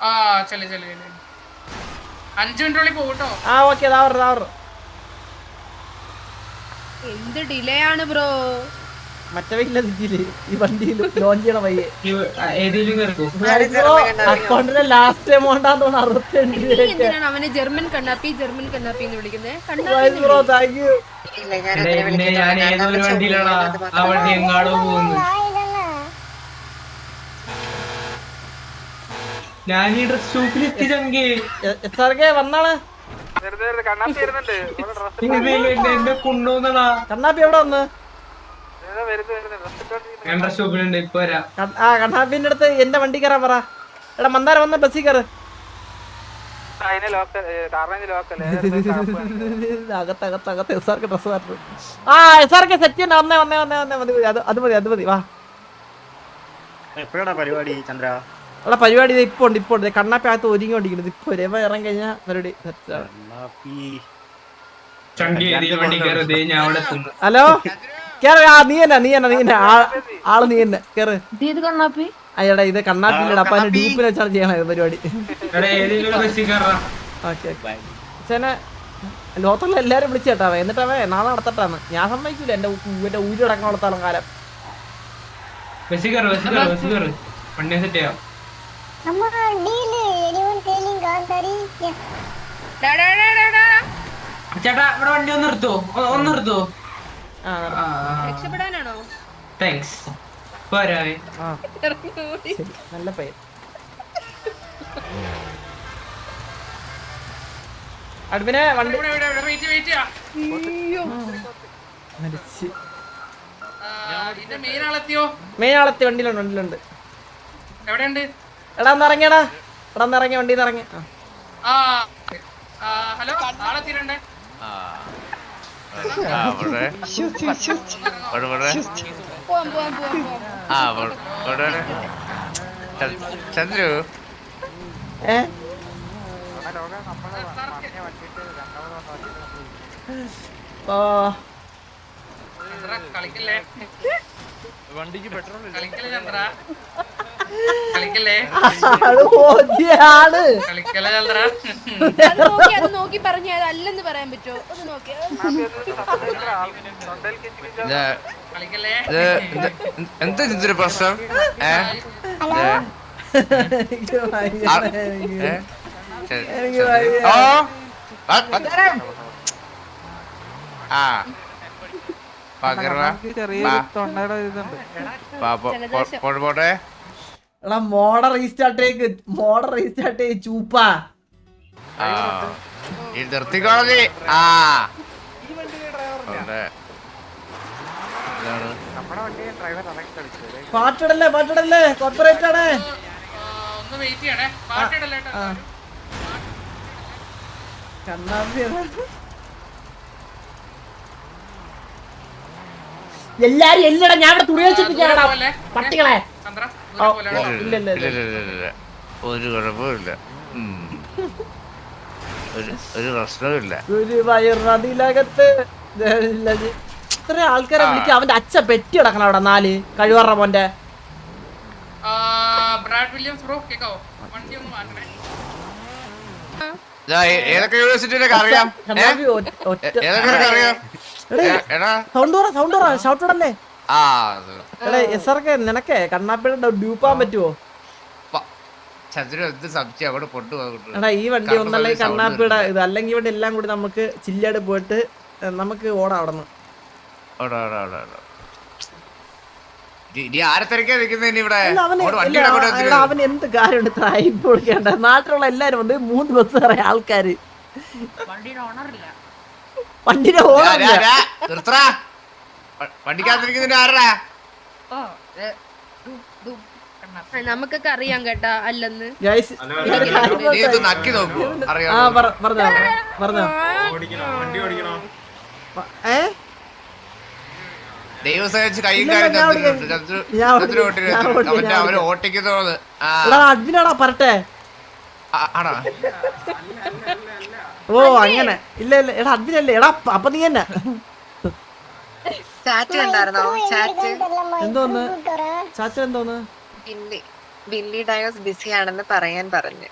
ആ ചെല്ലു ചെല്ലു ചെല്ലു. അഞ്ചു മിനിറ്റുള്ളിൽ പോകട്ടോ ആ ഓക്കെ ദാ ദാവർ എന്ത് ഡിലേ ആണ് ബ്രോ? മറ്റേ വീട്ടിലെ ഈ വണ്ടിയിൽ ലോഞ്ച് ചെയ്യണ കേൾക്കൂ അക്കൗണ്ടിലെ ലാസ്റ്റ് എമൗണ്ടാന്ന് തോന്നുന്നു അറുപത്തിരണ്ട് രൂപ എന്തിനാണ് അവനെ ജർമ്മൻ കണ്ണാപ്പി ജർമ്മൻ കണ്ണാപ്പി എന്ന് വിളിക്കുന്നത് കണ്ണാപ്പി ബ്രോ താങ്ക് യു ഞാൻ ഏതൊരു വണ്ടിയിലാണോ ആ വണ്ടി എങ്ങാടോ പോകുന്നു ഞാൻ ഈ ഡ്രസ് ഷോപ്പിൽ എത്തി ചങ്കി എസ് ആർ കെ വന്നാണ് എന്നെ കൊണ്ടുപോകുന്നടാ കണ്ണാപ്പി എവിടെ വന്ന്? ഞാൻ ഡ്രസ് ഷോപ്പിലുണ്ട് ഇപ്പൊ വരാം. ആ കണ്ണാപ്പിന്റെ അടുത്ത് എന്റെ വണ്ടി കയറാൻ പറ. എടാ മന്ദാരം വന്ന ബസ്സിൽ കയറ് എസ് ആർക്ക് ഡ്രസ് മാറ്റുന്നു ആ എസ് ആർക്ക് സെറ്റ് ചെയ്യണ്ട. വന്നേ വന്നേ വന്നേ വന്നേ മതി. അത് മതി അത് മതി. വാ. എപ്പോഴാണ് പരിപാടി ചന്ദ്ര? എടാ പരിപാടി ഇത് ഇപ്പൊ ഉണ്ട് ഇപ്പൊ ഉണ്ട്. കണ്ണാപ്പി അകത്ത് ഒരുങ്ങിക്കൊണ്ടിരിക്കുന്നത് ഇപ്പൊ രവ ഇറങ്ങി കഴിഞ്ഞാൽ പരിപാടി അവിടെ ഹലോ? കേറ് ആ നീ തന്നെ നീ തന്നെ നീ തന്നെ. ആൾ നീ തന്നെ. കേറ്. ഇത് കണ്ണാപ്പി? അയ്യടാ ഇത് കണ്ണാപ്പിന്റെ അപ്പൊ അതിന് ഡീപ്പിൽ വെച്ചാണ് ചെയ്യണത് പരിപാടി. ഒരു ഓക്കെ ചേനെ ലോകത്തുള്ള എല്ലാരും വിളിച്ചേട്ടാവ എന്നിട്ട് എന്നിട്ടവേ നാളെ നടത്തട്ടാന്ന്. ഞാൻ സമ്മതിക്കൂല. എന്റെ എന്റെ ഊരിടക്കാൻ വളർത്താലും കാലം. ബസ്സിൽ കയറ് ബസ്സിൽ കയറ് ബസ്സിൽ കയറ് വണ്ടി സെറ്റ് ചെയ്യാം. ഡാ, ഡാ, ഡാ, ഡാ, ഡാ. ചേട്ടാ ഇവിടെ വണ്ടി ഒന്ന് നിർത്തോ. ഒ- ഒന്ന് നിർത്തോ. ആ രക്ഷപ്പെടാനാണോ? താങ്ക്സ് പോരാവേ ആ. ഇറങ്ങി ഓടി. ശരി നല്ല പയ്യൻ. അടുപ്പിനെ വണ്ടി. ഇവിടെ ഇവിടെ ഇവിടെ വെയിറ്റ് വെയിറ്റ് ചെയ്യാ. മരിച്ച്. ഇതിന്റെ മെയിൻ ആളെത്തിയോ? മെയിൻ ആളെത്തി വണ്ടിയിലുണ്ട് വണ്ടിയിലുണ്ട്. എവിടെയുണ്ട്? എടാ ഒന്ന് ഇറങ്ങിയടാ. എടാ ഒന്ന് ഇറങ്ങി വണ്ടിയിൽ നിന്ന് ഇറങ്ങി. ഹലോ ചന്ദ്രു. ഏ? വണ്ടിക്ക് പെട്രോൾ കളിക്കില്ല കളിക്കല്ലേ ചന്ദ്ര? കളിക്കല്ലേ? അത് ഓടിയാണ്. കളിക്കല്ലേ ചന്ദ്ര? അത് നോക്കി അത് നോക്കി പറഞ്ഞ അല്ലെന്ന് പറയാൻ പറ്റുമോ? ഒന്ന് നോക്കി. കളിക്കല്ലേ? എന്താ ഇതിന്റെ പ്രശ്നം? ഏ? ഇത്, എനിക്ക് വയ്യ, ആ, എനിക്ക് ഏ? ചെ- എനിക്ക് ചന്ദ്രു. വയ്യ. ഓ ആ, വന്നേരം. ആ. പകർവാ. പോട്ടെ. എടാ മോഡർ റീസ്റ്റാർട്ട് ചെയ്ക്ക് മോഡർ റീസ്റ്റാർട്ട് ചെയ്യ് ചൂപ്പാ. ആ. ഈ നിർത്തിക്കോളി ആ. പാട്ടിടല്ലേ പാട്ടിടല്ലേ കോർപ്പറേറ്റ് ആണ്. കണ്ണാമ്പി? എല്ലാരും എല്ലടാ ഞാൻ ഇവിടെ തുണി പട്ടികളെ. പട്ടികളെ ഇല്ല ഇല്ല ഇല്ല. ഒരു കുഴപ്പമില്ല ഒരു ഒരു പ്രശ്നവുമില്ല. ഒരു വയറതിലകത്ത് ഇത്ര ആൾക്കാരെ വിളിക്കുക അവന്റെ അച്ഛൻ പെറ്റി കിടക്കണം അവിടെ നാല്. കഴിവറ മോന്റെ. ആ, ബ്രാഡ് വില്യംസ് ബ്രോ കേക്കാവോ? വണ്ടി ഒന്ന് മാറ്റണേ ഇതാ, ഏ- ഏതൊക്കെ യൂണിവേഴ്സിറ്റിയിലൊക്കെ അറിയാം? ഏ? ഏതൊക്കെ അറിയാം? എടാ സൗണ്ട് പറ സൗണ്ട് പറ ഷൗട്ട് ഇടല്ലേ ആർക്ക് കണ്ണാപ്പിയുടെ ഡ്യൂപ്പാൻ പറ്റുമോ എടാ ഈ വണ്ടി ഒന്നല്ലേ കണ്ണാപ്പിയുടെ ഇത്. അല്ലെങ്കിൽ ഇവിടെ എല്ലാം കൂടി നമുക്ക് ചില്ലാട് പോയിട്ട് നമുക്ക് ഓടാം അവിടെ അവൻ എന്ത് കാര്യം ത്രായി പൊളിക്കേണ്ട നാട്ടിലുള്ള എല്ലാരും വന്ന് മൂന്ന് ബസ് പറയാ ആൾക്കാര്. വണ്ടിയുടെ രാ, ഓണം രാ, രാ, നിർത്തടാ. വ- വണ്ടിക്കകത്തിരിക്കുന്നതിന് ആരടാ ആ, നമുക്കൊക്കെ അറിയാം കേട്ടാ അല്ലെന്ന്. ഗൈസ് നീ ഇത് നക്കി നോക്കൂ ആ അറിയാം പറ- പറഞ്ഞോ പറഞ്ഞോ ഏ? ദൈവം സഹിച്ച് കൈയും ഇല്ല, കാര്യം ഞാൻ തന്നിട്ടുണ്ട്. ഓടിക്കാം. ചന്ദ്രു- ഞാൻ ഓടിക്കാം, ഞാൻ ഓടിക്കാം, അവന്റെ ഞാൻ അവർ ഓടിക്കാം. ആ. എടാ അഡ്മിനാടാ പറട്ടെ ആ, ആണോ? ഓ അങ്ങനെ. ഇല്ല ഇല്ല എടാ അർജുനല്ലേ എടാ അപ്പ- അപ്പൊ നീ തന്നെ. ചാറ്റ് കണ്ടായിരുന്നോ? ചാറ്റ് എന്തോന്ന്? ചാറ്റ് എന്തോന്ന്? ബില്ലി ബില്ലി ഡയോസ് ബിസി ആണെന്ന് പറയാൻ പറഞ്ഞു.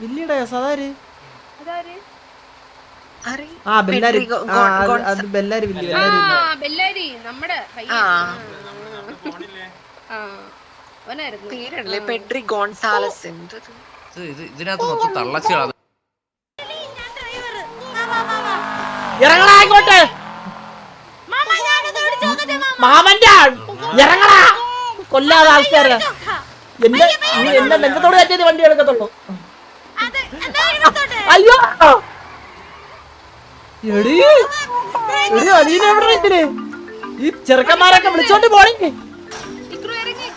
ബില്ലി ഡയോസ് അതാര്? ആ ബെല്ലാരി. അത് ബെല്ലാരി വില്ലി ആ ബെല്ലാരി നമ്മുടെ പേരല്ലേ? Petri Gonzalez. ഇതിനകത്ത് മൊത്തം മാമന്റെ ഇറങ്ങടാ. കൊല്ലാതെ ആൾക്കാര്. എന്റെ നീ എന്റെ നെഞ്ചത്തോട് കയറ്റിയത് വണ്ടി എടുക്കത്തുള്ളൂ. അയ്യോ. എടി എടി അലീന എവിടെ ഇതിന് ഈ ചെറുക്കന്മാരൊക്കെ വിളിച്ചോണ്ട് പോണി ഇക്രു ഇറങ്ങി.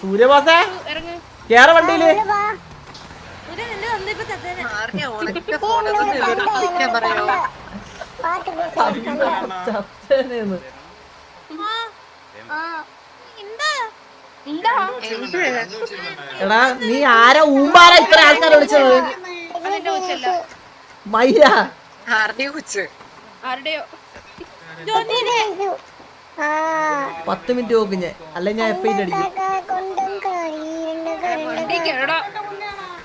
സൂര്യബോസേ ഇറങ്ങി. കേറ വണ്ടിയിൽ. ഉണക്ക ഫോണൊന്ന് പറയോ? എന്ത് എടാ നീ ആരാ ഊമ്പാര ഇത്ര ആൾക്കാർ വിളിച്ചത്? മൈര പത്ത് മിനിറ്റ് നോക്കും ഞാൻ. അല്ലെ ഞാൻ എഫ് ഐ അടിക്കും.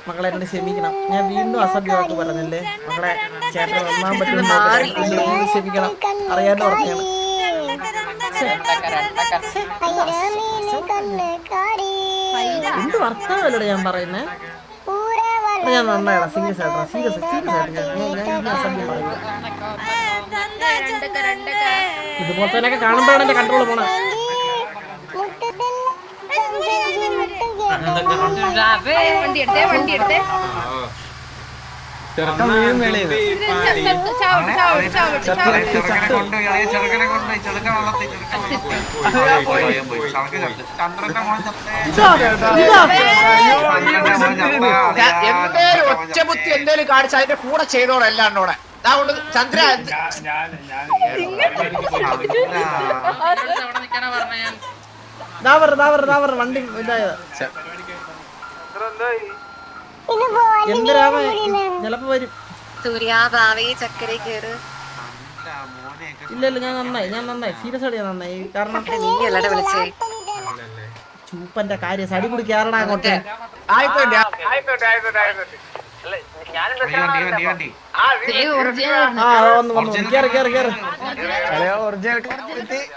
മക്കളെ എന്നെ ക്ഷമിക്കണം. ഞാൻ വീണ്ടും അസഭ്യമാക്കി പറഞ്ഞല്ലേ? മക്കളെ ചേട്ടൻ പറ്റുന്ന ക്ഷമിക്കണം. അറിയാണ്ട് ഉറക്കാണ് എന്ത് വർത്തമാനല്ലേ ഞാൻ പറയുന്നേ? ഞാൻ നന്നായിടാ. സീരിയസ് ആയിട്ടാ. സീരിയസ് സീരിയസ് ആയിട്ട് അസഭ്യം പറയുന്നത് ഇതുപോലെ തന്നെ കാണുമ്പോഴാണ് എന്റെ കൺട്രോൾ പോണേ വണ്ടി എടുത്തേ വണ്ടി എടുത്തേ ചാവട്ടെ ചാവട്ടെ ചാവട്ടെ ചാവട്ടെ ചെറുക്കനെ കൊണ്ട് ഇളയ ചെറുക്കനെ കൊണ്ട് ചെറുക്കൻ വെള്ളത്തിൽ ചെറുക്കൻ വെള്ളത്തിൽ പോയി, പോയി, പോയി. ചറുക്ക് ചത്ത്. ചന്ദ്രന്റെ മോൻ ചത്തേ. ഇതാ ഇതാ ചന്ദ്രന്റെ മോൻ ചത്തേ. അതെയാ, എന്തേലും ചന്ദ്രന്റെ മോൻ ഒറ്റ ബുദ്ധി എന്തേലും കാണിച്ച അതിന്റെ കൂടെ ചെയ്തോളെ എല്ലാം കൂടെ അതുകൊണ്ട് ചന്ദ്ര ഞാൻ വണ്ടി ഇതായത്. ചിലപ്പോ വരും. സൂര്യ ഭാവി ചക്കര കേറ് ഇല്ല ഇല്ല ഞാൻ നന്നായി ഞാൻ നന്നായി. സീരിയസ് ആയിട്ട് ഞാൻ നന്നായി. കാരണം ചൂപ്പന്റെ കാര്യം സടി കൂടി കേറണ അങ്ങോട്ട്? ആയിക്കോട്ടെ ആയിക്കോട്ടെ ആയിക്കോട്ടെ ആയിക്കോട്ടെ.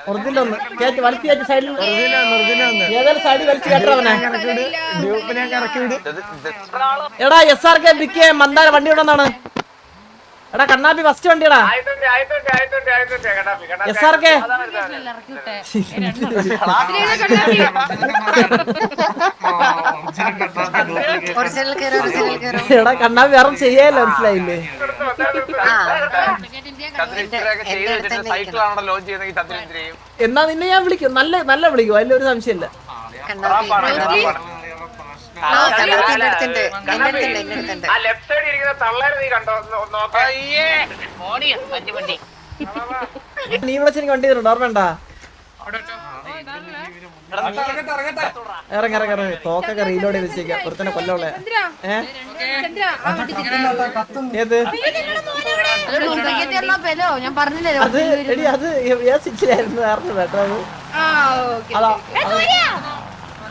ഒറിജിനൽ ഒന്ന്. കയറ്റി വലിച്ചു കയറ്റി സൈഡിൽ ഏതായാലും സൈഡിൽ വലിച്ചു കയറ്റവനെ എടാ എസ് ആർ കെ ബിക്കെ മന്ദാര വണ്ടി ഉണ്ടെന്നാണ് എടാ കണ്ണാപ്പി ഫസ്റ്റ് വണ്ടിയടാ. കണ്ണാപ്പി. എസ് ആർ കെ എടാ കണ്ണാപ്പി വേറെ ചെയ്യാല്ല മനസ്സിലായില്ലേ? എന്നാ നിന്നെ ഞാൻ വിളിക്കും. നല്ല നല്ല വിളിക്കും. അതിലൊരു സംശയമില്ല. ആ ലെഫ്റ്റ് സൈഡിൽ ഇരിക്കുന്ന തള്ളേര് നീ കണ്ടോ? നോക്ക്. നീ വണ്ടി തരുന്നുണ്ട്. ഇറങ്ങി ഇറങ്ങി ഇറങ്ങി തോക്കൊക്കെ റീലോഡ് ചെയ്ത് വെച്ചേക്കാം. ഒരുത്തന്നെ കൊല്ലോളെ. ഏത്? ഞാൻ അത് എടി അത് കാരണം കേട്ടോ അത്.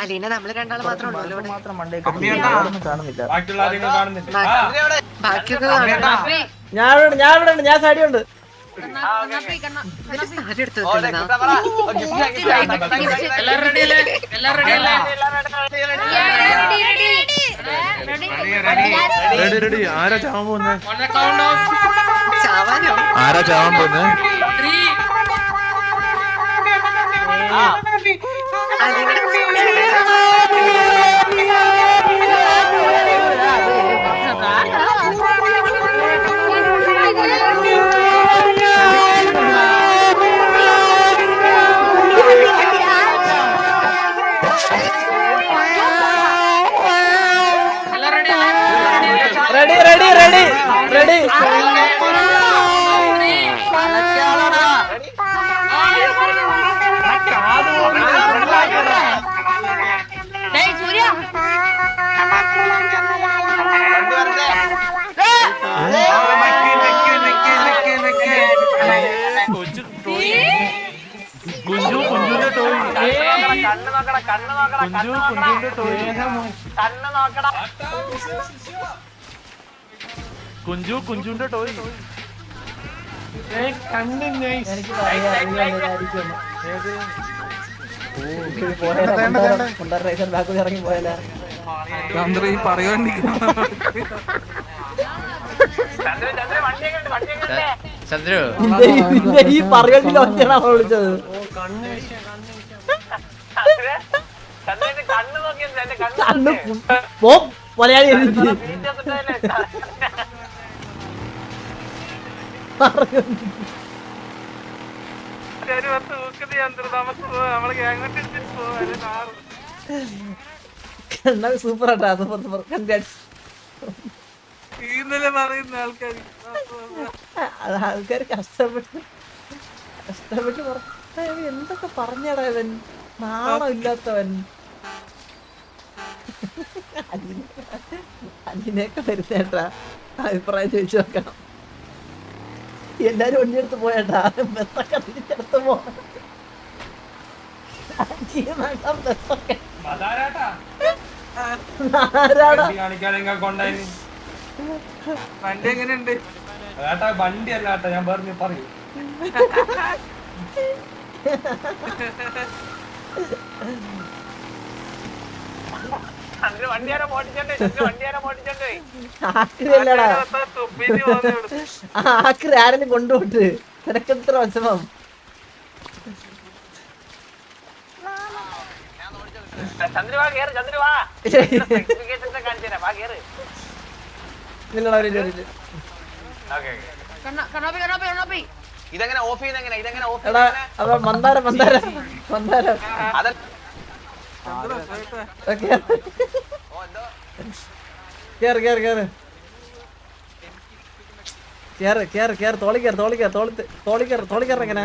അലീന നമ്മൾ രണ്ടാൾ മാത്രമേ ഞാൻ ഇവിടെ? ഉണ്ട് ഞാൻ സൈഡിൽ ഉണ്ട് ഇവർ സാരി എടുത്ത് ഓ, ദേ, വെക്കുന്നോ കുട്ടാ പറ. ഓ, gift ആ, gift ആ. Thank you, thank you, thank you. എല്ലാരും ready ready ready, ready. On the count of. ചാവാനോ? ആരാ ചാവാൻ പോകുന്നത് రెడీ రెడీ రెడీ రెడీ കണ്ണ് നോക്കടാ കണ്ണ് നോക്കടാ കണ്ണ് നോക്കടാ കണ്ണ് നോക്കടാ കുഞ്ചു കുഞ്ചുന്റെ ടോയ് എനിക്ക് പറയാം ബാക്കി ഇറങ്ങി പോയാലേ ചന്ദ്ര ഈ പറയുവാണ്ടി ചന്ദ്രു ഈ- പറയണ്ടില്ല ഒറ്റയാണ് അവൾ വിളിച്ചത്. കണ്ണ്. പു- മലയാളി എനിക്ക് വീട്ടിൽ വന്നിട്ടല്ലേ നമ്മൾ ഗ്യാങ്ങോട്ട് എടുത്തിട്ട് പോവാ കണ്ണ സൂപ്പർ ആട്ടാ സൂപ്പർ സൂപ്പർ. കൺഗ്രാറ്റ്സ്. ഇന്നലെ പറയുന്ന ആൾക്കാർ ആൾക്കാർ കഷ്ടപ്പെട്ട് കഷ്ടപ്പെട്ട് പറ എന്തൊക്കെ പറഞ്ഞടാ ഇവൻ? നാണമില്ലാത്തവൻ. അനിയനെയൊക്കെ വരുന്നേട്ടാ അഭിപ്രായം ചോദിച്ചു നോക്കണം. എല്ലാരും ഒന്നിയെടുത്ത് പോയേട്ടാ ബസ്സൊക്കെ തിരിച്ചെടുത്ത് പോകണം ബസ്സൊക്കെ വണ്ടി എങ്ങനെയുണ്ട്? വണ്ടി അല്ല കേട്ടോ ഞാൻ പറഞ്ഞു പറയൂ. ആക്രി ആരെങ്കിലും കൊണ്ടുപോട്ട് നിനക്കെത്ര വിഷമം? ചന്ദ്ര വാ കേറ് ചന്ദ്ര വാ. കാണിച്ചു തരാം വാ കേറ്. നിങ്ങളെ ഒരു കണ്ണ- കണ്ണാപ്പി കണ്ണാപ്പി കണ്ണാപ്പി. ഇതെങ്ങനെ ഓഫ് ചെയ്യുന്ന എങ്ങനെ ഇതെങ്ങനെ ഓഫ് എടാ അപ്പൊ മന്ദാര മന്ദാര. മന്ദാരം. അത്. കേറ് കേറ് കേറ്. കേറ് കേറ് കേറ്. തോളി കേറ് തോളി കേറ് തോളി തോളി കേറ് തോളി കേറ് എങ്ങനെ?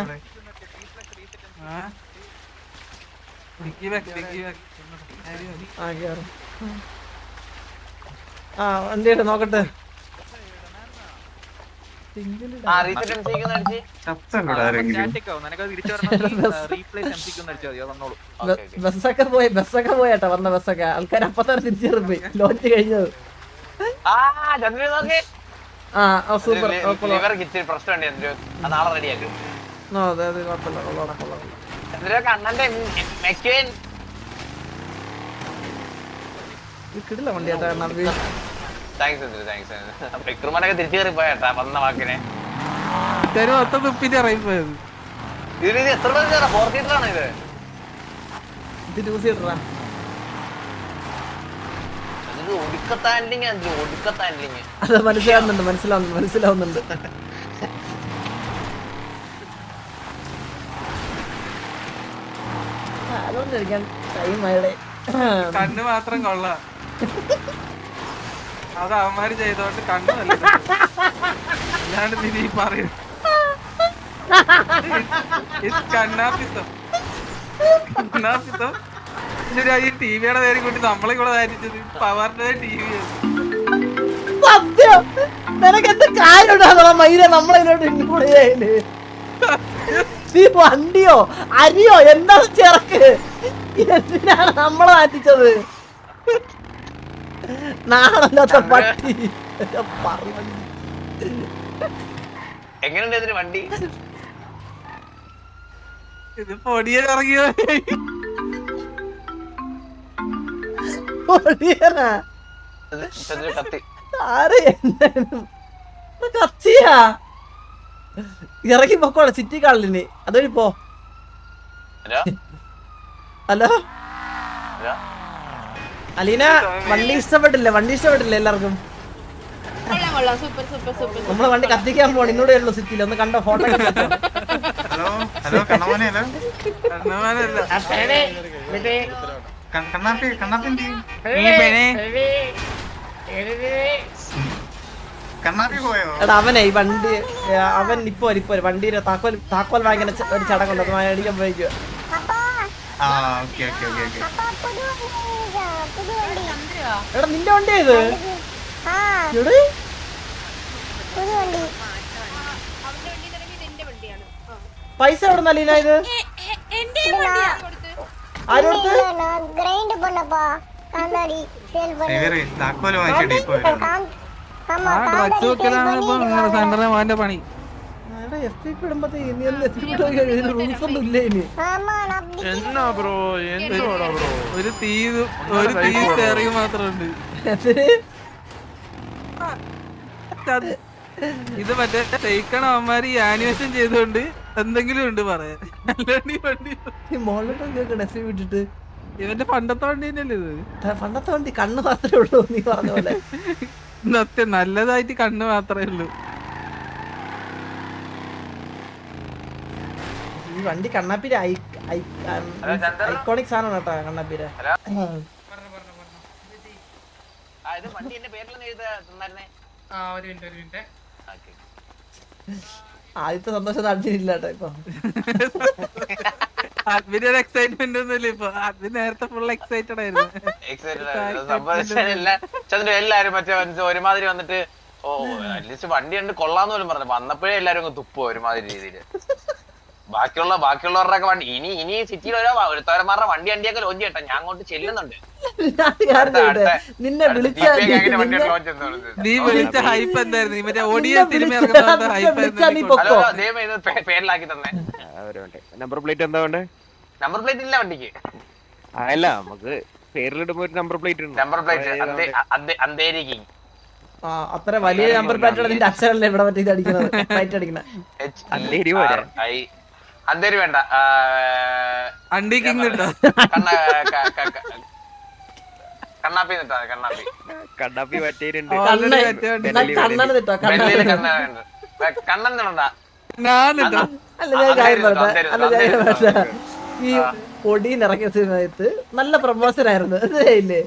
ആ കേറ്. ആ നോക്കട്ടെ. ബസ്സൊക്കെ പോയി ബസ്സൊക്കെ പോയാട്ടെ വന്ന ബസ്സൊക്കെ. ആൾക്കാർ അപ്പൊ തന്നെ തിരിച്ചു പോയി ലോഞ്ച് കഴിഞ്ഞത്. ആ ചന്ദ്രൻ നോക്കി. ആ ഓ സൂപ്പർ. പ്രശ്നമുണ്ട് നാളെ റെഡിയാക്കും അതെ അതെ കുഴപ്പമില്ല കൊള്ളാം കൊള്ളാം. കണ്ണന്റെ മെക്കേൻ കിടില വണ്ടി ചേട്ടാ നമ്പി താങ്ക്സ് താങ്ക്സ് വിക്രമനൊക്കെ തിരിച്ചു കയറി പോയേട്ടാ വന്ന വാക്കിനെ. മൊത്തം തുപ്പിന്റെ ഇറങ്ങിപ്പോയത്. ഇതിന് ഇത് എത്ര പേര് ഫോർ സീറ്ററാണ് ഇത്? ഇത് യൂസ് ചെയ്തിട്ടാ ഇത് ഒടുക്കത്ത ഹാൻഡിലിങ് ആണ് ഒടുക്കത്ത ഹാൻഡിലിങ് അത് മനസ്സിലാവുന്നുണ്ട് മനസ്സിലാവുന്നുണ്ട് മനസ്സിലാവുന്നുണ്ട്. കണ്ണ് മാത്രം കൊള്ളാം. അത് അവന്മാര് ചെയ്തോണ്ട് കണ്ണ് അല്ലാണ്ട് നീ ഈ പറയും. കണ്ണാപ്പിസം കണ്ണാപ്പിസം ഈ ടിവിയുടെ പേര് കൂട്ടി നമ്മളെ കൂടെ ധാരിച്ചത് പവറിന്റെ ടി വി സത്യം. നിനക്ക് എന്ത് കാര്യം നമ്മളെ നമ്മളതിലോട്ട് ഇൻക്ലൂഡ് ചെയ്യൽ നീ വണ്ടിയോ അരിയോ എന്താ ചെറുക്ക്? എന്തിനാണ് നമ്മളെ മാറ്റിച്ചത്? നാളല്ലാത്ത പട്ടി പറഞ്ഞു എങ്ങനെയുണ്ട് ഇതിന് വണ്ടി? ഇത് പൊടിയൻ ഇറങ്ങിയോ പൊടിയനാ ആരെ കത്തിയാ? ഇറങ്ങി പൊക്കോളെ സിറ്റി കാളിന്. അതുവഴി പോ. ഹലോ? അലീന വണ്ടി ഇഷ്ടപ്പെട്ടില്ലേ? വണ്ടി ഇഷ്ടപ്പെട്ടില്ലേ എല്ലാവർക്കും? നമ്മളെ വണ്ടി കത്തിക്കാൻ പോണ ഇന്നൂടെ ഉള്ളു സിറ്റിയിൽ ഒന്ന് കണ്ടോ ഫോട്ടോ ഹലോ? ഹലോ കണ്ണമോനെ ഹലോ കണ്ണമാനല്ല കണ്ണാപ്പി കണ്ണാപ്പി എന്ത് ചെയ്യും? കണ്ണാപ്പി പോയോ അവനെ ഈ വണ്ടി അവൻ ഇപ്പൊ ഇപ്പൊ വണ്ടിയുടെ താക്കോൽ താക്കോൽ വാങ്ങിക്കുന്ന ഒരു ചടങ്ങുണ്ട് അടിക്കാൻ മേടിക്കാൻ പോയിക്കോ എടാ നിന്റെ വണ്ടി ഏത് പൈസ എവിടെ നല്ലീന ഇത്? ആ ഡ്രഗ്സ് വെക്കലാണ് ഇപ്പൊ നിങ്ങളുടെ സെന്ററിലെ മോന്റെ പണി. എന്നാ ബ്രോ? എന്തുവാടാ ബ്രോ? ഒരു തീ ഒരു തീ കയറി മാത്രമുണ്ട്. ഇത് മറ്റേ തേക്കണ അവന്മാര് ഈ ആനിമേഷൻ ചെയ്തോണ്ട് എന്തെങ്കിലും ഉണ്ട് പറയാൻ. വിട്ടിട്ട് ഇവന്റെ പണ്ടത്തെ വണ്ടി തന്നെയല്ലേ ഇത്? പണ്ടത്തെ വണ്ടി കണ്ണ് മാത്രമേ ഉള്ളൂ നീ പറഞ്ഞ പോലെ. സത്യം നല്ലതായിട്ട് കണ്ണ് മാത്രമേ ഉള്ളൂ. ഈ വണ്ടി കണ്ണാപ്പിന്റെ ഐക്കോണിക് സാധനമാണ് കേട്ടോ മിനിറ്റ് ആദ്യത്തെ സന്തോഷം അർജുനില്ല കേട്ടോ ഇപ്പൊ. അഡ്മിന് ഒരു എക്സൈറ്റ്മെന്റ് ഒന്നുമില്ല ഇപ്പൊ. അഡ്മിൻ നേരത്തെ ഫുൾ എക്സൈറ്റഡ് ആയിരുന്നു. എക്സൈറ്റഡ് ആയിരുന്നു. സംഭവിച്ചാൽ എല്ലാ- ചന്ദ്രൻ എല്ലാരും മറ്റേ ഒരുമാതിരി വന്നിട്ട് ഓ അറ്റ്ലീസ്റ്റ് വണ്ടി കണ്ട് കൊള്ളാന്ന് പോലും പറഞ്ഞു. വന്നപ്പോഴേ എല്ലാരും അങ്ങ് തുപ്പോ ഒരുമാതിരി രീതിയിൽ. ബാക്കിയുള്ള ബാക്കിയുള്ളവരുടെ ഒക്കെ വണ്ടി ഇനി ഇനി സിറ്റിയിൽ ഓരോ ഒരുത്തവരന്മാരുടെ വണ്ടി വണ്ടിയൊക്കെ ലോഞ്ച് ചെയ്യട്ടെ. ഞാൻ അങ്ങോട്ട് ചെല്ലുന്നുണ്ട്? നിന്നെ വിളിച്ച നീ വിളിച്ച ഹൈപ്പ് എന്തായിരുന്നു? മറ്റേ ഓടിയ പേരിലാക്കി തന്നെ. നമ്പർ പ്ലേറ്റ് എന്താ വേണ്ടേ? നമ്പർ പ്ലേറ്റ് ഇല്ല വണ്ടിക്ക്. അല്ല നമുക്ക് പേരിലിടുമ്പോ ഒരു നമ്പർ പ്ലേറ്റ് ഉണ്ട് നമ്പർ പ്ലേറ്റ് അന്തേരി കിങ് ആ അത്ര വലിയ നമ്പർ പ്ലേറ്റ് നിന്റെ അക്ഷരല്ലേ ഇവിടെ മറ്റേ ഇത് അടിക്കുന്നത് അടിക്കുന്നത് അന്തേരി വേണ്ട. അണ്ടി കിങ് കണ്ണാപ്പി നിട്ടാ കണ്ണാപ്പി. കണ്ണാപ്പി പറ്റേരുണ്ട്. കണ്ണൻ അല്ല ഞാൻ കാര്യം അതായിരുന്നു, അല്ല ഞാൻ കാര്യം ഈ പൊടിയിൽ ഇറങ്ങിയ സമയത്ത് നല്ല പ്രമോഷൻ ആയിരുന്നു ഇല്ലേ?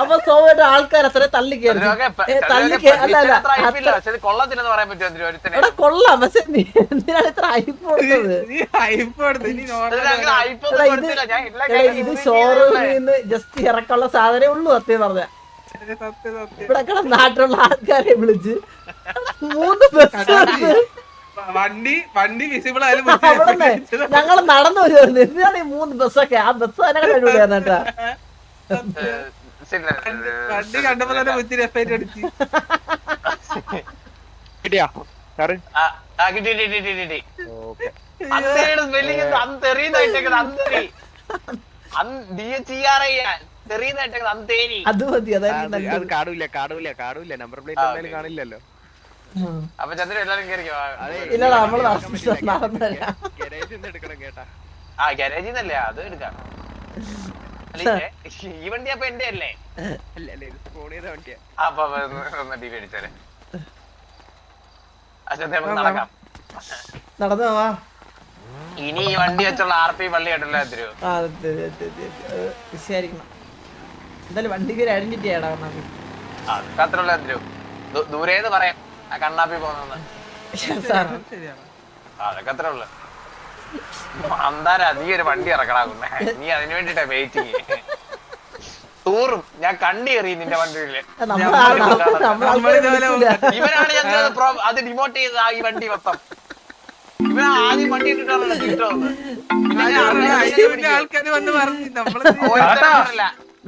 അപ്പൊ സ്വാഭാവികമായിട്ട് ആൾക്കാർ അത്ര തള്ളി കയറി. ഏ, തള്ളി അല്ല കൊള്ളാം. പക്ഷെ നീ എന്തിനാണ് ഇത്ര ഹൈപ്പ് കൊടുത്തത്? നീ ഹൈപ്പ് എടുത്ത് നീ നോർമൽ അങ്ങനെ hype ഒന്നും ഇത് കൊടുത്തില്ല. ഞാൻ എല്ലാ എടാ കാര്യവും ഇത് ഷോറൂമിൽ നിന്ന് ജസ്റ്റ് ഇറക്കാനുള്ള സാധനമേ ഉള്ളൂ സത്യം പറഞ്ഞ. സത്യം സത്യം. ഇവിടെ നാട്ടിലുള്ള ആൾക്കാരെ വിളിച്ച് മൂന്ന് ബസ് വണ്ടി വണ്ടി വിസിബിൾ ആയാലും ഞങ്ങൾ നടന്നു വരുമായിരുന്നു എന്തിനാണ് ഈ മൂന്ന് ബസ്സൊക്കെ. ആ ബസ് ഏഹ്, ശരി, വണ്ടി കണ്ടപ്പോ തന്നെ അടിച്ച്. കിട്ടിയാ? കിട്ടി, കിട്ടി, കിട്ടി, കിട്ടി. -ആ. തെറിയുന്നതായിട്ടേക്കുന്നത് അന്തേരി. അത് മതി അതായത് കാണൂല കാണൂല കാടൂല കാടൂല കാടൂല നമ്പർ പ്ലേറ്റ്. കാണില്ലല്ലോ. അപ്പൊ ചന്ദ്രൻ എല്ലാരും കേറിക്കോ. അതെ, ഇല്ലടാ, നമ്മൾ എടുക്കണം കേട്ടാ. ആ ഗാരേജിൽ നിന്നല്ലേ അത് എടുക്കാം. ഈ- വണ്ടി അപ്പൊ എന്റെ അല്ലേ അപ്പൊ ടി വി അടിച്ചാലേ നടക്കാം. നടന്നു വാ. ഇനി ഈ വണ്ടി വെച്ചുള്ള ആർ പി പള്ളി കേട്ടല്ലോ തരൂ ആ അതെ, അതെ, അതെ, അതെ. അത് വിഷയായിരിക്കണം. എന്തായാലും വണ്ടിക്ക് ഒരു ഐഡന്റിറ്റി ആടാ കണ്ണാപ്പി അത്രയുള്ള തരൂ ദൂരേന്ന് പറയാം. ആ കണ്ണാപ്പി പോകുന്നത്. അതൊക്കെ അത്രേ ഉള്ളു. അന്താര നീ ഒരു വണ്ടി ഇറക്കണാകുന്നെ നീ അതിനു വേണ്ടിട്ടാ വെയിറ്റിങ് ടൂറും. ഞാൻ കണ്ടി എറിയും നിന്റെ വണ്ടിയിൽ. ഇവരാണ് അത് ഡിമോട്ട് ചെയ്തത് ആ ഈ വണ്ടി മൊത്തം. ആദ്യം വണ്ടി ഇട്ടിട്ടാണല്ലോ നമ്മൾ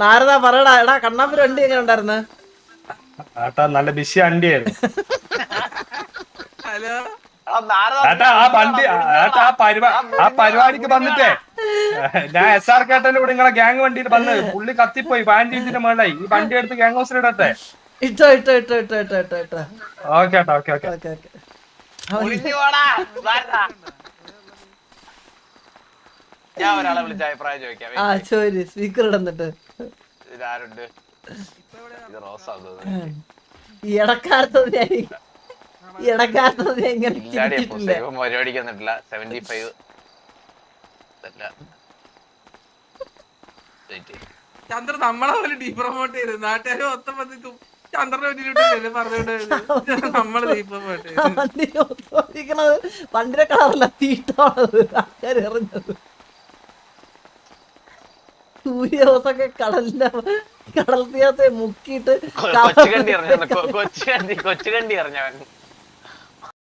നാരദ പറയടാ എടാ കണ്ണാപ്പി വണ്ടി എങ്ങനെ ഉണ്ടായിരുന്നു? ഏട്ടാ നല്ല ബിസി അണ്ടിയായിരുന്നു ഹലോ? ഏട്ടാ ആ ഏട്ടാ ആ പരിപാ ആ പരിപാടിക്ക് വന്നിട്ടേ ഞാൻ എസ് ആർ കേട്ടന്റെ കൂടെ നിങ്ങളെ ഗ്യാങ് വണ്ടിയിൽ വന്ന് പുള്ളി കത്തിപ്പോയി പാഞ്ചിന്റെ മേളായി ഈ വണ്ടി എടുത്ത് ഗ്യാങ് ഹൗസിൽ ഇടട്ടെ? ഇട്ടോ ഇട്ടോ ഇട്ടോ ഇട്ടോ ഇട്ടോ ഇട്ടോ ഇട്ടോ. ഓക്കെ ഏട്ടാ ഓക്കെ ഓക്കെ. Okay okay. ഞാൻ ഒരാളെ വിളിച്ച അഭിപ്രായം ചോദിക്കാം ആ ചോര് സ്പീക്കർ ഇടന്നിട്ട്. ഇതാരുണ്ട്? ഇടക്കാലത്തത് ഞാൻ ഇടക്കാലത്തത് ചിരിച്ചിട്ടില്ല പരിപാടിക്ക് വന്നിട്ടില്ല. സെവന്റി ഫൈവ് ചന്ദ്ര നമ്മളെ പോലെ ഡീ പ്രൊമോട്ട് ചെയ്ത് നാട്ടുകാർ മൊത്തം വന്ന് തും- ചന്ദ്രനെ പറഞ്ഞോണ്ട് നമ്മൾ ഇപ്പൊ പണ്ടിനെ കളറല്ല തീട്ടാണത് ആൾക്കാർ എറിഞ്ഞത്. സൂര്യ ദിവസമൊക്കെ കടലിന്റെ കടൽ തീരത്തെ മുക്കിയിട്ട് കൊച്ചുകണ്ടി കൊച്ചുകണ്ടി കൊച്ചുകണ്ടി എറിഞ്ഞവൻ.